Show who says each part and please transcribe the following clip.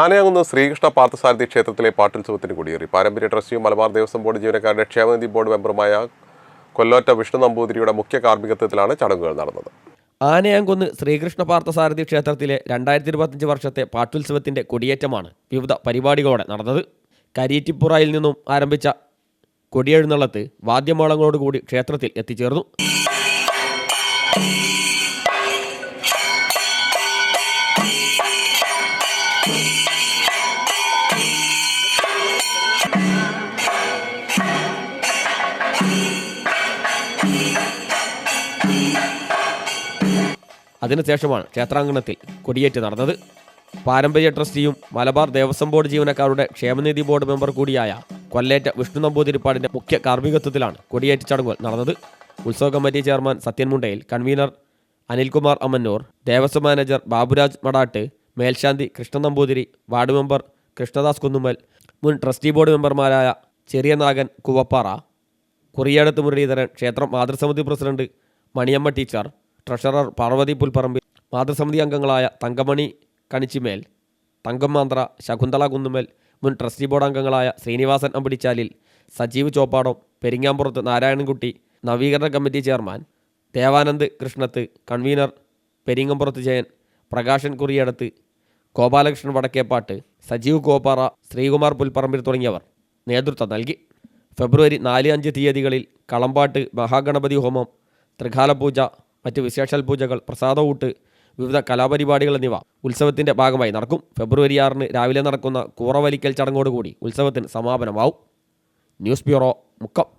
Speaker 1: ആനയാങ്കുന്ന് ശ്രീകൃഷ്ണ പാർത്ഥസാരഥി ക്ഷേത്രത്തിലെ പാട്ടുത്സവത്തിന് കൊടിയേറി. പാരമ്പര്യ ട്രസ്റ്റിയും മലബാർ ദേവസ്വം ബോർഡ് ജീവനക്കാരുടെ ക്ഷേമനിധി ബോർഡ് മെമ്പറുമായ കൊല്ലോറ്റ വിഷ്ണു നമ്പൂതിരിയുടെ മുഖ്യ കാർമ്മികത്വത്തിലാണ് ചടങ്ങുകൾ നടന്നത്.
Speaker 2: ആനയാങ്കുന്ന് ശ്രീകൃഷ്ണ പാർത്ഥസാരഥി ക്ഷേത്രത്തിലെ രണ്ടായിരത്തി ഇരുപത്തഞ്ച് വർഷത്തെ പാട്ടുത്സവത്തിന്റെ കൊടിയേറ്റമാണ് വിവിധ പരിപാടികളോടെ നടന്നത്. കരിയേറ്റിപ്പുറയിൽ നിന്നും ആരംഭിച്ച കൊടിയെഴുന്നള്ളത്ത് വാദ്യമേളങ്ങളോടുകൂടി ക്ഷേത്രത്തിൽ എത്തിച്ചേർന്നു. അതിനുശേഷമാണ് ക്ഷേത്രാങ്കണത്തിൽ കൊടിയേറ്റ് നടന്നത്. പാരമ്പര്യ ട്രസ്റ്റിയും മലബാർ ദേവസ്വം ബോർഡ് ജീവനക്കാരുടെ ക്ഷേമനിധി ബോർഡ് മെമ്പർ കൂടിയായ കൊല്ലേറ്റ വിഷ്ണു നമ്പൂതിരിപ്പാടിന്റെ മുഖ്യ കാർമ്മികത്വത്തിലാണ് കൊടിയേറ്റ് ചടങ്ങുകൾ നടന്നത്. ഉത്സവ committee chairman Sathyan Mundayil convenor Anilkumar Ammannur Devaswom manager Baburaj Madattu മേൽശാന്തി കൃഷ്ണ നമ്പൂതിരി വാർഡ് മെമ്പർ കൃഷ്ണദാസ് കുന്നുമ്മൽ മുൻ ട്രസ്റ്റി ബോർഡ് മെമ്പർമാരായ ചെറിയ നാഗൻ കുവപ്പാറ കുറിയാടത്ത് മുരളീധരൻ ക്ഷേത്രം മാതൃസമിതി president Maniyamma teacher treasurer Parvathi Pulparambil മാതൃസമിതി അംഗങ്ങളായ തങ്കമണി കണിച്ചിമേൽ തങ്കമാന്ത്ര ശകുന്തള കുന്നുമേൽ മുൻ ട്രസ്റ്റി ബോർഡ് അംഗങ്ങളായ ശ്രീനിവാസൻ അമ്പിടിച്ചാലിൽ സജീവ് ചോപ്പാടം പെരിങ്ങാമ്പുറത്ത് നാരായണൻകുട്ടി നവീകരണ committee chairman Devanand Krishnath convenor Peringampurathu Jayan Prakashan Kuriyadathu Gopalakrishnan Vadakkeppattu Sajeev ഗോപാറ Sreekumar Pulparambil തുടങ്ങിയവർ നേതൃത്വം നൽകി. ഫെബ്രുവരി നാല് അഞ്ച് തീയതികളിൽ കളമ്പാട്ട് മഹാഗണപതി ഹോമം ത്രികാല പൂജ മറ്റ് വിശേഷൽ പൂജകൾ പ്രസാദവൂട്ട് വിവിധ കലാപരിപാടികൾ എന്നിവ ഉത്സവത്തിന്റെ ഭാഗമായി നടക്കും. ഫെബ്രുവരി ആറിന് രാവിലെ നടക്കുന്ന കൂറവലിക്കൽ ചടങ്ങോടുകൂടി ഉത്സവത്തിന് സമാപനമാവും. News bureau Mukkam.